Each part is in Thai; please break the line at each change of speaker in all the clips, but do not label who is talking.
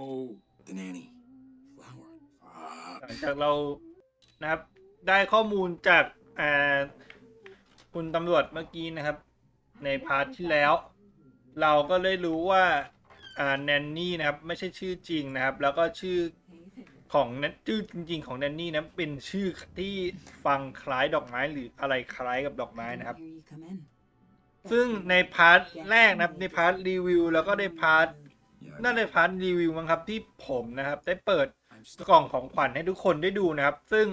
Oh, the nanny. Flower.
หลั
Fuck.
งจากเรานะครับ ได้ข้อมูลจากอ่าคุณตำรวจเมื่อกี้นะครับ ในพาร์ทที่แล้ว เราก็เลยรู้ว่าอ่าแนนนี่นะครับ ไม่ใช่ชื่อจริงนะครับ แล้วก็ชื่อของแนนชื่อจริง ๆ ของแนนนี่นะเป็นชื่อที่ฟังคล้ายดอกไม้หรืออะไรคล้ายกับดอกไม้นะครับ
Here you come in.
ซึ่งในพาร์ทแรกนะครับในพาร์ทรีวิวแล้วก็ในพาร์ท
Yeah, I
น่าใน
know.
พาร์ทรีวิวมั้งครับที่ผมนะครับ ได้เปิด
I'm stuck.
กล่องของขวัญให้ทุกคนได้ดูนะครับ ซึ่ง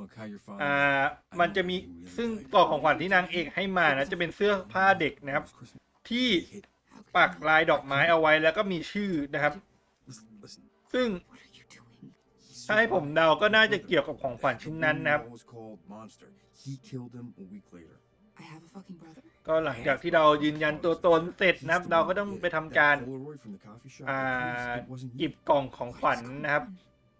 Look how your father.
อ่ามันจะมีซึ่งกล่องของขวัญที่นางเอกให้มานะจะเป็นเสื้อผ้าเด็กนะครับ
Christmas
ที่
hit.
How could
ปัก
you-
ลายดอกไม้เอาไว้แล้วก็มีชื่อนะครับ
Listen, listen.
ซึ่ง
What are you doing?
ถ้าให้ผมเดาก็น่าจะเกี่ยวกับของขวัญชิ้นนั้นนะครับ
was called Monster. He killed him a week later.
I have a fucking brother.
ก็หลังจากที่เรายืนยันตัวตนเสร็จนะครับ เราก็ต้องไปทำการ
That Polaroid from the coffee shop,
อ่า
it proves it wasn't
หยิ
you.
บกล่องของขวัญนะครับ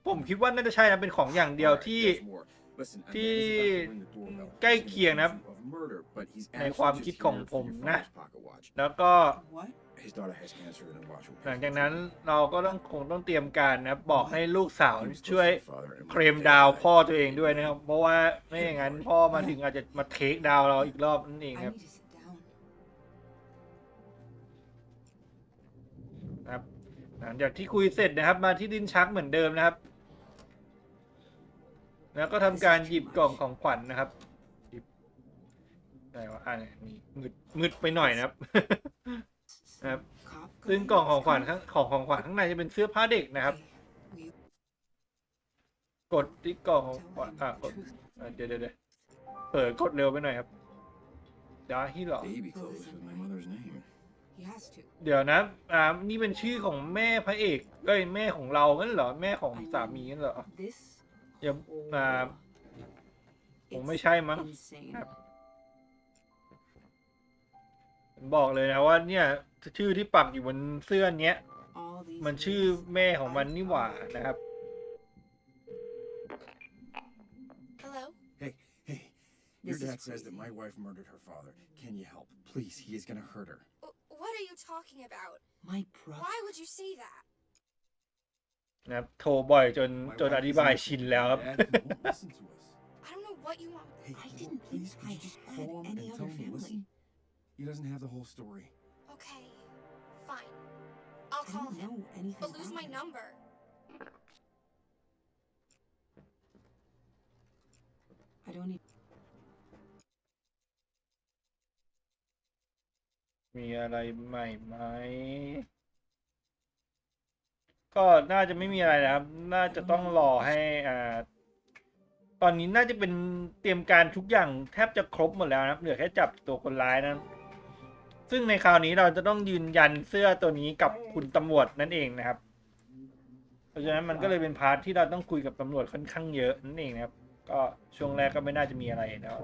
ผมคิดว่าน่าจะใช่นะเป็นของอย่างเดียวที่
There's more. Listen, I know
ที่
he's about to ring the doorbell.
ใกล้เคียงนะครับ
Of murder, but he's
ใน
actually
ความ
just
คิดของ
here
ผ
for
ม
your
นะ
father's pocket watch.
แล้วก็
What?
His daughter has cancer and a watch will pay
หลัง
for
จาก
it.
นั้นเราก็ต้องคงต้องเตรียมการนะครับบอกให้ลูกสาว
He was close
ช่วย
to the father and
เคลม
one
ดาว
day
พ่อตัวเองด้วยนะครับ เพราะว่าไม่อย่างนั้นพ่อมาถึงอาจจะมาเทคดาวเราอีกรอบนั่นเอง
I
ครับ
need to sit down.
นะครับ หลังจากที่คุยเสร็จนะครับมาที่ดินชักเหมือนเดิมนะครับ แล้วก็ทำการหยิบกล่องของขวัญนะครับหยิบอะไรวะอ่านี่มืดมืดไปหน่อยนะครับ นะครับ ซึ่งกล่องของขวัญข้างของของขวัญข้างในจะเป็นเสื้อผ้าเด็กนะครับ กดที่กล่องของขวัญอะกดอะเดี๋ยวเดี๋ยวเดี๋ยวเปิดกดเร็วไปหน่อยครับดาฮิหรอ
Baby clothes with my mother's name.
He has to.
เดี๋ยวนะอ่านี่เป็นชื่อของแม่พระเอกเอ้ยแม่ของเรางั้นเหรอแม่ของ
I
สามีงั้นเหรอ
This
อย่าอ่า
whole-
ผม
It's
ไม่ใช่มั้ง
insane.
ครับผมบอกเลยนะว่าเนี่ยชื่อที่ปักอยู่บนเสื้อเนี้ย
All these
มันชื่อ
years,
แม่ของมัน
I
นี่หว่า
thought-
นะครับ
Hello?
Hey, hey. Your
This is
dad says that
crazy.
my wife murdered her father. Can you help? Please, he is gonna hurt her.
W- What are you talking about?
My brother.
Why would you say that?
นะครับ โทรบ่อยจน
My
จน
wife
อ อ
is
ธิบาย
innocent,
ชินแล้วครับ
Dad, he won't listen to us.
I don't know what you want.
Hey,
I
well,
didn't think
please, could
I
you just
had
call him
any
and
other
tell him to listen?
family.
He doesn't have the whole story.
Okay, fine. I'll
I
call
don't
him,
know anything
but lose
about
my
him.
number.
มีอะไรใหม่ไหม ก็น่าจะไม่มีอะไรนะครับ น่าจะต้องรอให้อ่าตอนนี้น่าจะเป็นเตรียมการทุกอย่างแทบจะครบหมดแล้วนะครับ เหลือแค่จับตัวคนร้ายนั้นซึ่งในคราวนี้เราจะต้องยืนยันเสื้อตัวนี้กับคุณตำรวจนั่นเองนะครับ เพราะฉะนั้นมันก็เลยเป็นพาร์ทที่เราต้องคุยกับตำรวจค่อนข้างเยอะนั่นเองนะครับ ก็ช่วงแรกก็ไม่น่าจะมีอะไรแล้ว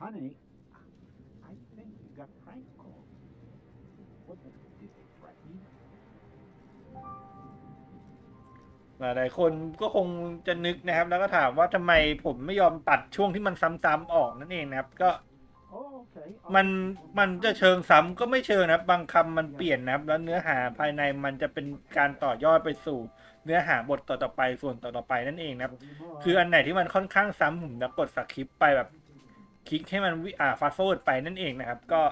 Honey,
หลายๆคนก็คงจะนึกนะครับ แล้วก็ถามว่าทำไมผมไม่ยอมตัดช่วงที่มันซ้ำๆออกนั่นเองนะครับ ก็
Oh, okay.
มันมันจะเชิงซ้ำก็ไม่เชิงนะครับ บางคำมันเปลี่ยนนะครับ แล้วเนื้อหาภายในมันจะเป็นการต่อยอดไปสู่ เนื้อหาบทต่อๆไปส่วนต่อๆไปนั่นเองนะครับ คืออันไหนที่มันค่อนข้างซ้ำผมจะกดสคริปต์ไปแบบคลิกให้มันวิอ่าฟาสต์ฟอร์ดไปนั่นเองนะครับ ก็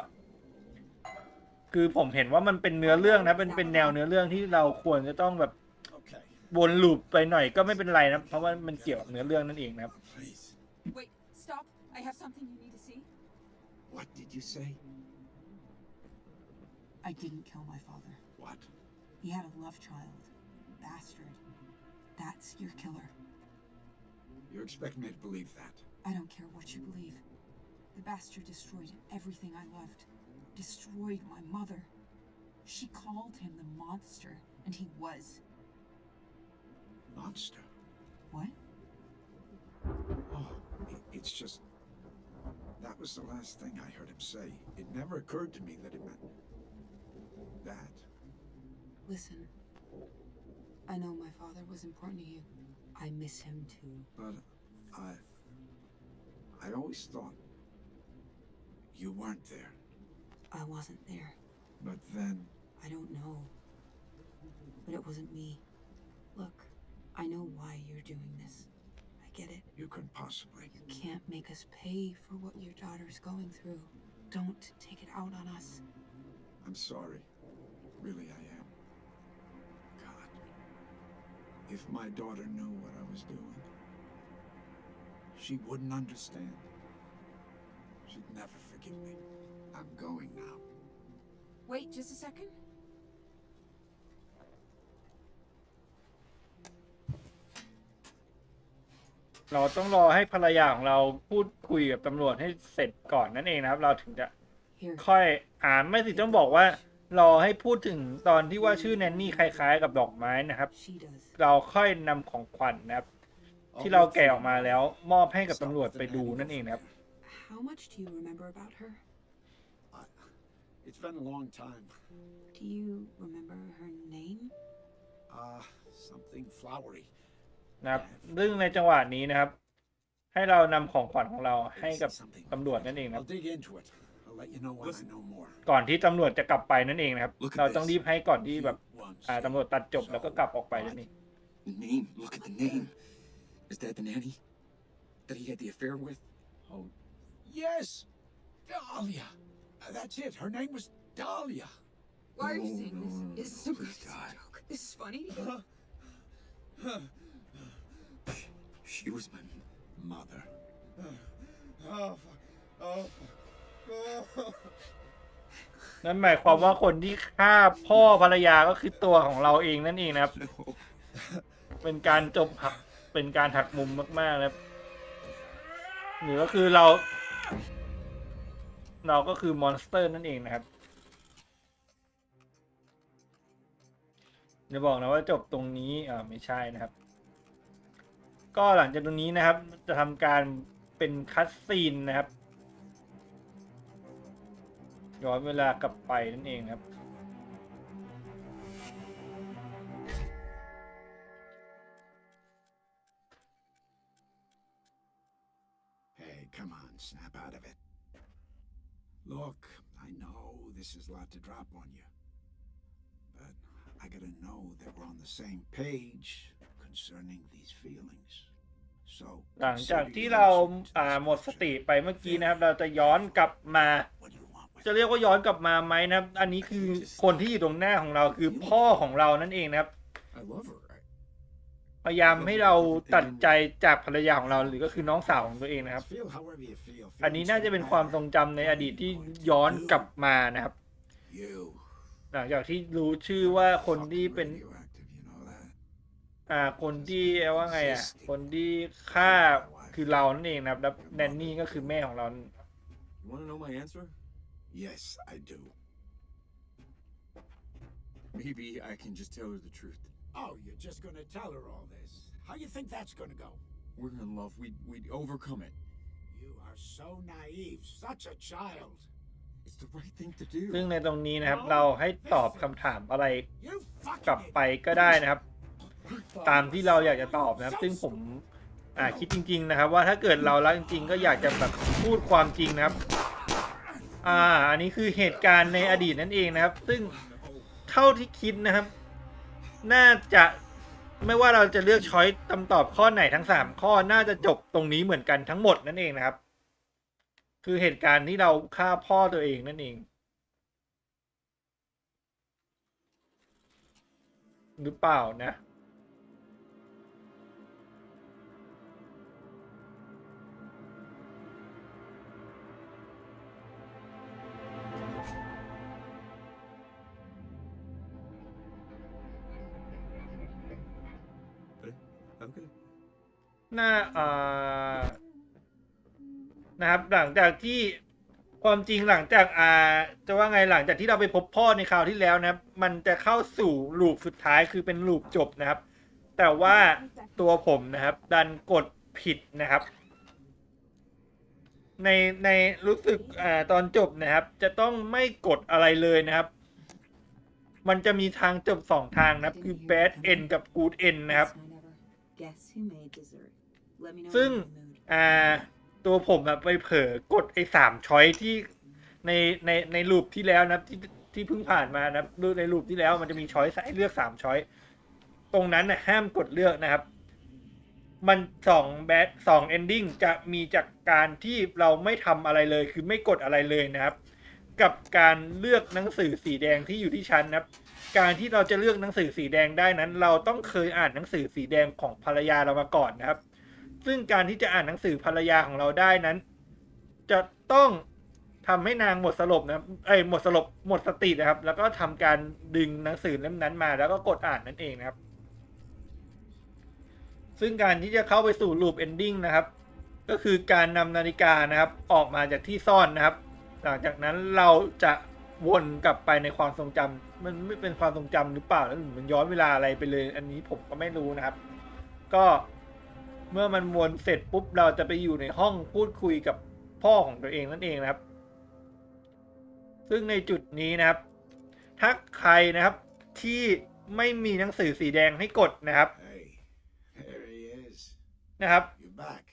คือผมเห็นว่ามันเป็นเนื้อเรื่องนะเป็นเป็นแนวเนื้อเรื่องที่เราควรจะต้องแบบ
Okay,
วนลูปไปหน่อยก็ไม่เป็นไรนะ เพราะว่ามันเกี่ยวกับเนื้อเรื่องนั่นเองนะครับ
please.
Wait, stop. I have something you need to see.
What did you say?
I didn't kill my father.
What?
He had a love child. Bastard. That's your killer.
You expect me to believe that?
I don't care what you believe. The bastard destroyed everything I loved. Destroyed my mother. She called him the monster, and he was.
Monster.
What?
Oh, it's just. That was the last thing I heard him say. It never occurred to me that it meant. that.
Listen. I know my father was important to you. I miss him too.
But I. I always thought. You weren't there.
I wasn't there.
But then.
I don't know. but it wasn't me. Look, I know why you're doing this. I get it.
You couldn't possibly.
You can't make us pay for what your daughter's going through. Don't take it out on us.
I'm sorry. Really, I am. God. If my daughter knew what I was doing, she wouldn't understand. She'd never forgive me. I'm going now.
Wait just a second.
เราต้องรอให้ภรรยาของเราพูดคุยกับตำรวจให้เสร็จก่อนนั่นเองนะครับ เราถึงจะ
Here.
ค่อยอ่านไม่สิต้องบอกว่ารอให้พูดถึงตอนที่ว่าชื่อแนนนี่คล้ายๆ กับดอกไม้นะครับ
She does.
เราค่อยนำของขวัญนะครับ ที่เราแกะออกมาแล้วมอบให้กับตำรวจไปดูนั่นเองนะครับ
How much do you remember about her?
I, it's been a long time.
Do you remember her name?
Uh, something flowery.
นะครับซึ่งในจังหวะนี้นะครับ ให้เรานำของขวัญของเราให้กับ
Something
ตำรวจนั่นเองนะค
I'll
รับ
dig into it. I'll let you know when I know more.
ก่อนที่ตำรวจจะกลับไปนั่นเองนะครับ
Look at
เราต้อง
this.
รีบให้ก่อนที่แบบ
Once.
อ่าตำรวจตัดจบแล้วก็กลับออกไปนั่นเอง
The name? Look at the name. Is that the nanny that he had the affair with?
Oh, yes. Dahlia. Uh, That's it. Her name was Dahlia.
Why are you
No,
saying
no,
this?
no, no.
This is so
Please, God.
This is funny.
She was my
Mother.
Oh, oh,
นั่นหมายความว่าคนที่ฆ่าพ่อภรรยาก็คือตัวของเราเองนั่นเองนะครับ
no.
เป็นการจบหัก เป็นการหักมุมมากๆนะครับหรือก็คือเรา เราก็คือมอนสเตอร์นั่นเองนะครับจะบอกนะว่าจบตรงนี้อ่าไม่ใช่นะครับ ก็หลังจากตรงนี้นะครับ จะทำการเป็นคัตซีนนะครับย้อนเวลากลับไปนั่นเองครับ
Hey, come on, snap out of it. Look, I know this is a lot to drop on you. But I gotta know that we're on the same page concerning these feelings. So,
หลังจาก
consider
ที่
your
เรา
answer to
อ่า
this
หมดส
question.
ติไปเมื่อกี้นะครับ เราจะย้อนกลับมา
What do you want with
จะเรียกว่าย้อนกลับมาไหมนะครับ อันนี้คือคนที่อยู่ตรงหน้าของเราคือพ่อของเรานั่นเองนะครับ
I love her. I,
พยายามให้เราตัดใจจากภรรยาของเราหรือก็คือน้องสาวของตัวเองนะครับ
Feel however you feel.
อันนี้
Feelings
น่าจะ
don't
เป็นความ
matter.
ทรงจำในอดีตที่ย้อนกลับมานะครับ
You.
หลังจากที่รู้ชื่อว่าคนที่
Fucking
เป็น
radioactive, you know that?
อ่าคนที่ว่าไงอะคนที่ฆ่าคือเรานั่นเองนะครับแล้วแนนนี่ก็คือแม่ของเรา
you want to know my answer?
Yes, I do.
Maybe I can just tell her the truth.
Oh, you're just gonna tell her all this. How you think that's gonna go?
We're in love. We'd, we'd overcome it.
You are so naive, such a child.
It's the right thing to
ซึ่ง
do.
ในตรงนี้นะครับ เราให้ตอบคำถามอะไร
You fucking
กลับไปก็ได้นะครับ ตามที่เราอยากจะตอบนะครับ ซึ่งผมอ่าคิดจริง ๆ นะครับ ว่าถ้าเกิดเรารักจริง ๆ ก็อยากจะแบบพูดความจริงนะครับ อ่า อันนี้คือเหตุการณ์ในอดีตนั่นเองนะครับ ซึ่งเท่าที่คิดนะครับ น่าจะไม่ว่าเราจะเลือกช้อยคำตอบข้อไหนทั้งสามข้อน่าจะจบตรงนี้เหมือนกันทั้งหมดนั่นเองนะครับ คือเหตุการณ์ที่เราฆ่าพ่อตัวเองนั่นเอง หรือเปล่านะ น่าอ่านะครับ หลังจากที่ความจริงหลังจากอ่า จะว่าไงหลังจากที่เราไปพบพ่อในคราวที่แล้วนะครับ มันจะเข้าสู่ลูปสุดท้ายคือเป็นลูปจบนะครับ แต่ว่าตัวผมนะครับ ดันกดผิดนะครับ ในในรู้สึกอ่าตอนจบนะครับ จะต้องไม่กดอะไรเลยนะครับ มันจะมีทางจบสองทางนะครับ คือ bad end กับ good end นะครับ ซึ่ง
when you're in the mood.
อ่าตัวผมอะไปเผลอกดไอ้สามช้อยที่ในในในรูปที่แล้วนะครับที่ที่เพิ่งผ่านมานะครับรูปในรูปที่แล้วมันจะมีช้อยให้เลือกสามช้อยตรงนั้นนะห้ามกดเลือกนะครับ มันสองแบทสองเอนดิ้งจะมีจากการที่เราไม่ทำอะไรเลย คือไม่กดอะไรเลยนะครับ กับการเลือกหนังสือสีแดงที่อยู่ที่ชั้นนะครับ การที่เราจะเลือกหนังสือสีแดงได้นั้น เราต้องเคยอ่านหนังสือสีแดงของภรรยาเรามาก่อนนะครับ ซึ่งการที่จะอ่านหนังสือภรรยาของเราได้นั้น จะต้องทำให้นางหมดสลบนะครับเอ้หมดสลบหมดสตินะครับ แล้วก็ทำการดึงหนังสือเล่มนั้นมา แล้วก็กดอ่านนั่นเองนะครับ ซึ่งการที่จะเข้าไปสู่ลูปเอนดิ้งนะครับ ก็คือการนำนาฬิกานะครับ ออกมาจากที่ซ่อนนะครับ หลังจากนั้นเราจะวนกลับไปในความทรงจำมันไม่เป็นความทรงจำหรือเปล่าแล้วมันย้อนเวลาอะไรไปเลย อันนี้ผมก็ไม่รู้นะครับ ก็ เมื่อมันวนเสร็จปุ๊บเราจะไปอยู่ในห้องพูดคุยกับพ่อของตัวเองนั่นเองนะครับ ซึ่งในจุดนี้นะครับ ถ้าใครนะครับที่ไม่มีหนังสือสีแดงให้กดนะครับ
Hey, there he is.
นะครับ
You're back.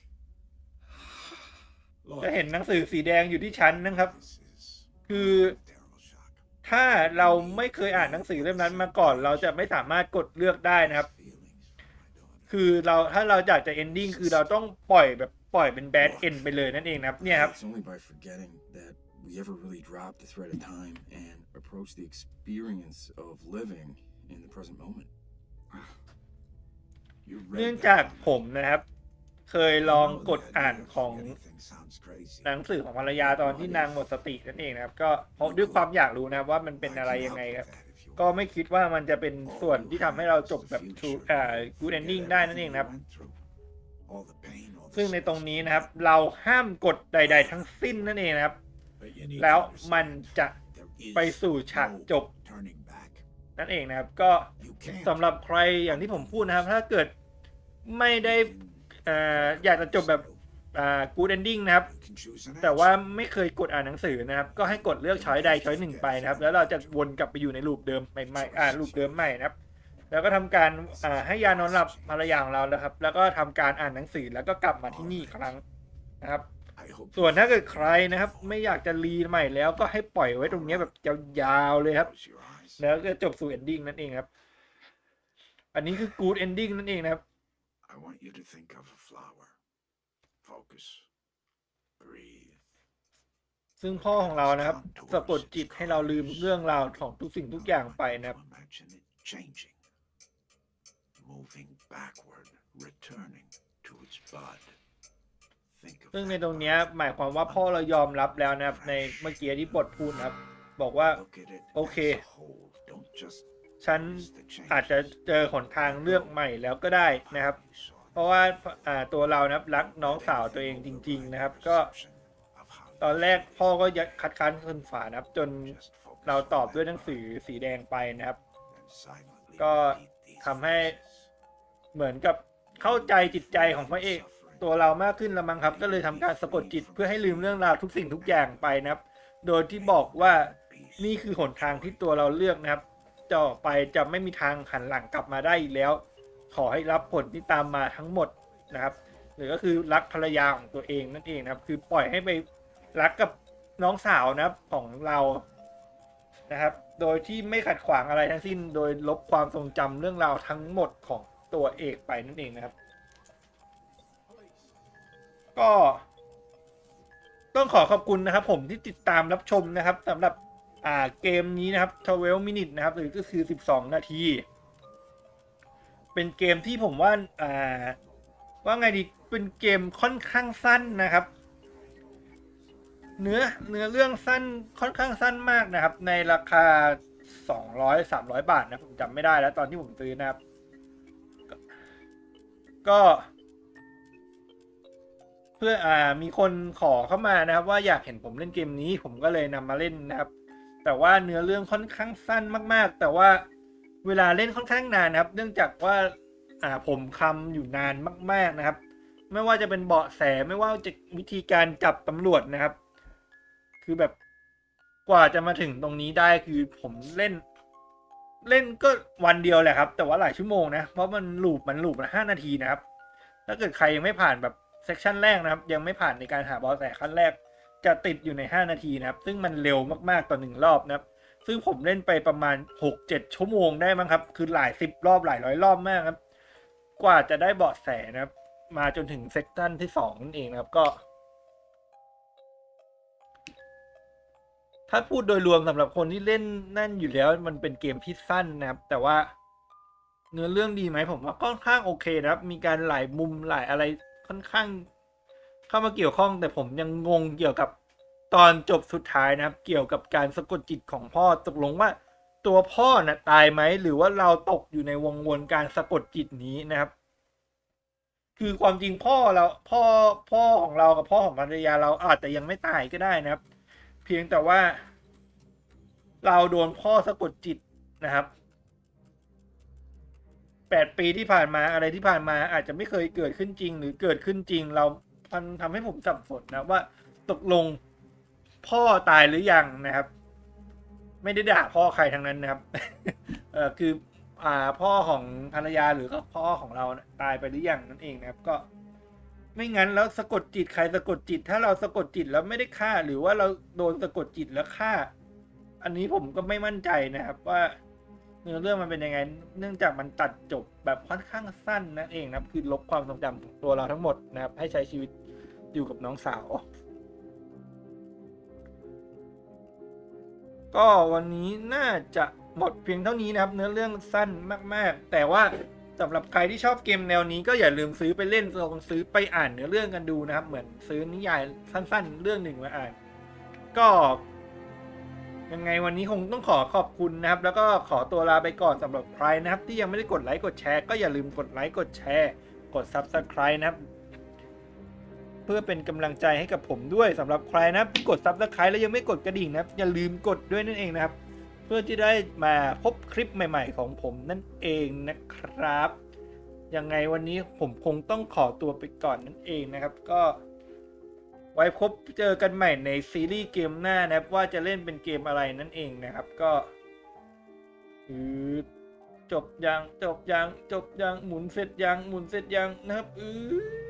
จะเห็นหนังสือสีแดงอยู่ที่ชั้นนะครับ
This is
คือ
a terrible shock.
ถ้าเราไม่เคยอ่านหนังสือเล่มนั้นมาก่อน เราจะไม่สามารถกดเลือกได้นะครับ
Feelings for my daughter.
คือเราถ้าเราอยากจะ ending คือเราต้องปล่อยแบบปล่อยเป็น bad end ไปเลยนั่นเองนะครับเนี่ยครับ
It's only by forgetting that we ever really drop the thread of time and approach the experience of living in the present moment.
You
เนื่อง
read
จาก
that.
ผมนะครับ เคยลองกดอ่านของ
Anything sounds crazy.
หนังสือของภรรยาตอนที่นางหมดสตินั่นเองนะครับ ก็เพราะด้วยความอยากรู้นะครับว่ามันเป็นอะไรยังไงครับ ก็ไม่คิดว่ามันจะเป็นส่วนที่ทำให้เราจบแบบ true อ่า good ending ได้นั่นเองนะครับ ซึ่งในตรงนี้นะครับเราห้ามกดใด ๆ ทั้งสิ้นนั่นเองนะครับ แล้วมันจะไปสู่ฉากจบนั่นเองนะครับ ก็สำหรับใครอย่างที่ผมพูดนะครับ ถ้าเกิดไม่ได้เอ่ออยากจะจบแบบ อ่า good ending นะครับ แต่ว่าไม่เคยกดอ่านหนังสือนะครับ ก็ให้กดเลือกช้อยใดช้อยหนึ่งไปนะครับ แล้วเราจะวนกลับไปอยู่ในลูปเดิมใหม่ๆอ่าลูปเดิมใหม่นะครับ แล้วก็ทำการอ่าให้ยานอนหลับภรรยาของเรานะครับ แล้วก็ทำการอ่านหนังสือแล้วก็กลับมาที่นี่อีกครั้งนะครับ ส่วนถ้าเกิดใครนะครับ ไม่อยากจะรีใหม่แล้วก็ให้ปล่อยไว้ตรงนี้แบบยาวๆเลยครับ แล้วก็จบสู่ ending นั่นเองครับ อันนี้คือ good ending นั่นเองนะครับ
I want you to think of a flower. Focus. Breathe.
ซึ่งพ่อของเรานะครับสะกดจิตให้เราลืมเรื่องราวของทุกสิ่งทุกอย่างไปนะครับ
Imagine it changing. Moving backward, returning to its bud. Think of
ซึ่งใน
that
ตรงเนี้ย
bud.
หมายความว่าพ่อเรายอมรับแล้วนะครับ ในเมื่อกี้ที่บทพูดนะครับ บอกว่า
Look at it
Okay.
as a whole. Don't just
ฉัน
notice the changes.
อาจจะเจอหนทางเลือกใหม่แล้วก็ได้นะครับ
You saw
เพราะว่าอ่าตัวเรานะครับรักน้องสาวตัวเองจริง ๆ นะครับ ก็
of how
ตอนแรกพ่อก็ยัดคัดค้านคนฝานะครับ จนเราตอบด้วยหนังสือสีแดงไปนะครับ ก็ทำให้เหมือนกับเข้าใจจิตใจของพระเอกตัวเรามากขึ้นละมั้งครับ ก็เลยทำการสะกดจิตเพื่อให้ลืมเรื่องราวทุกสิ่งทุกอย่างไปนะครับ โดยที่บอกว่านี่คือหนทางที่ตัวเราเลือกนะครับต่อไปจะไม่มีทางหันหลังกลับมาได้อีกแล้ว ขอให้รับผลที่ตามมาทั้งหมดนะครับ หรือก็คือรักภรรยาของตัวเองนั่นเองนะครับ คือปล่อยให้ไป รักกับน้องสาวนะครับของเรานะครับ โดยที่ไม่ขัดขวางอะไรทั้งสิ้น โดยลบความทรงจำเรื่องราวทั้งหมดของตัวเอกไปนั่นเองนะครับ ก็ต้องขอขอบคุณนะครับ ผมที่ติดตามรับชมนะครับสำหรับอ่าเกมนี้นะครับ12 minute นะครับ หรือก็คือ 12 นาที เป็นเกมที่ผมว่าอ่าว่าไงดีเป็นเกมค่อนข้างสั้นนะครับ เนื้อเนื้อเรื่องสั้นค่อนข้างสั้นมากนะครับ ในราคา200 300บาทนะผมจำไม่ได้แล้วตอนที่ผมซื้อนะครับก็ก็ เพื่ออ่ามีคนขอเข้ามานะครับ ว่าอยากเห็นผมเล่นเกมนี้ผมก็เลยนำมาเล่นนะครับ แต่ว่าเนื้อเรื่องค่อนข้างสั้นมาก ๆ แต่ว่าเวลาเล่นค่อนข้างนานนะครับ เนื่องจากว่าอ่าผมคำอยู่นานมาก ๆนะครับ ไม่ว่าจะเป็นเบาะแสไม่ว่าจะวิธีการจับตำรวจนะครับ คือแบบกว่าจะมาถึงตรงนี้ได้คือผมเล่น เล่นก็วันเดียวแหละครับ แต่ว่าหลายชั่วโมงนะเพราะมันลูปมันลูปละห้านาทีนะครับ ถ้าเกิดใครยังไม่ผ่านแบบเซกชันแรกนะครับ ยังไม่ผ่านในการหาเบอแสขั้นแรก จะติดอยู่ใน 5 นาทีนะครับ ซึ่งมันเร็วมากๆต่อหนึ่งรอบนะครับ ซึ่งผมเล่นไปประมาณหกเจ็ดชั่วโมงได้มั้งครับ คือหลายสิบรอบหลายร้อยรอบมากครับ กว่าจะได้เบาะแสนะครับ มาจนถึงเซกชันที่สองนั่นเองนะครับก็ ถ้าพูดโดยรวมสำหรับคนที่เล่นนั่นอยู่แล้ว มันเป็นเกมที่สั้นนะครับ แต่ว่าเนื้อเรื่องดีไหมผมว่าค่อนข้างโอเคนะครับ มีการหลายมุมหลายอะไรค่อนข้าง เข้ามาเกี่ยวข้อง แต่ผมยังงงเกี่ยวกับตอนจบสุดท้ายนะครับ เกี่ยวกับการสะกดจิตของพ่อตกลงว่า ตัวพ่อน่ะตายไหมหรือว่าเราตกอยู่ในวงวนการสะกดจิตนี้นะครับ คือความจริงพ่อเราพ่อพ่อของเรากับพ่อของภรรยาเราอาจจะยังไม่ตายก็ได้นะครับ พียงแต่ว่า เราโดนพ่อสะกดจิตนะครับแปดปีที่ผ่านมาอะไรที่ผ่านมาอาจจะไม่เคยเกิดขึ้นจริง หรือเกิดขึ้นจริง เรามันทำให้ผมสับสนนะว่าตกลงพ่อตายหรือยังนะครับ ไม่ได้ด่าพ่อใครทั้งนั้นนะครับเออคืออ่าพ่อของภรรยาหรือก็พ่อของเรานะตายไปหรือยังนั่นเองนะครับ ก็ ไม่งั้นแล้วสะกดจิตใครสะกดจิต ถ้าเราสะกดจิตแล้วไม่ได้ฆ่า หรือว่าเราโดนสะกดจิตแล้วฆ่า อันนี้ผมก็ไม่มั่นใจนะครับ ว่าเนื้อเรื่องมันเป็นยังไง เนื่องจากมันตัดจบแบบค่อนข้างสั้นนั่นเองนะครับ คือลบความทรงจำของตัวเราทั้งหมดนะครับ ให้ใช้ชีวิตอยู่กับน้องสาว ก็วันนี้น่าจะหมดเพียงเท่านี้นะครับ เนื้อเรื่องสั้นมาก ๆ แต่ว่า สำหรับใครที่ชอบเกมแนวนี้ก็อย่าลืมซื้อไปเล่นลองซื้อไปอ่านเนื้อเรื่องกันดูนะครับ เหมือนซื้อนิยายสั้น ๆ เรื่องหนึ่งมาอ่าน ก็ ยังไงวันนี้คงต้องขอขอบคุณนะครับ แล้วก็ขอตัวลาไปก่อนสำหรับใครนะครับ ที่ยังไม่ได้กดไลค์กดแชร์ก็อย่าลืมกดไลค์กดแชร์ กด Subscribe นะครับเพื่อเป็นกำลังใจให้กับผมด้วยสำหรับใครนะครับที่กด Subscribe แล้วยังไม่กดกระดิ่งนะครับอย่าลืมกดด้วยนั่นเองนะครับ พื่อที่ได้มาพบคลิปใหม่ ๆ ของผมนั่นเองนะครับ ยังไงวันนี้ผมคงต้องขอตัวไปก่อนนั่นเองนะครับ ก็ ไว้พบเจอกันใหม่ในซีรีส์เกมหน้านะครับว่าจะเล่นเป็นเกมอะไรนั่นเองนะครับก็อือจบยังจบยังจบยังหมุนเสร็จยังหมุนเสร็จยังนะครับอือ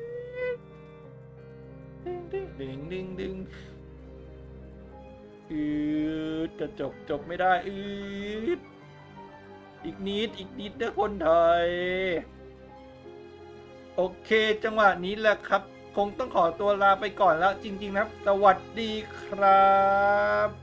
ดึงดึงดึงดึง อืดกระจกจบไม่ได้อืดอีกนิดอีกนิดนะคนไทย โอเคจังหวะนี้แหละครับ คงต้องขอตัวลาไปก่อนแล้วจริง ๆ นะครับ สวัสดีครับ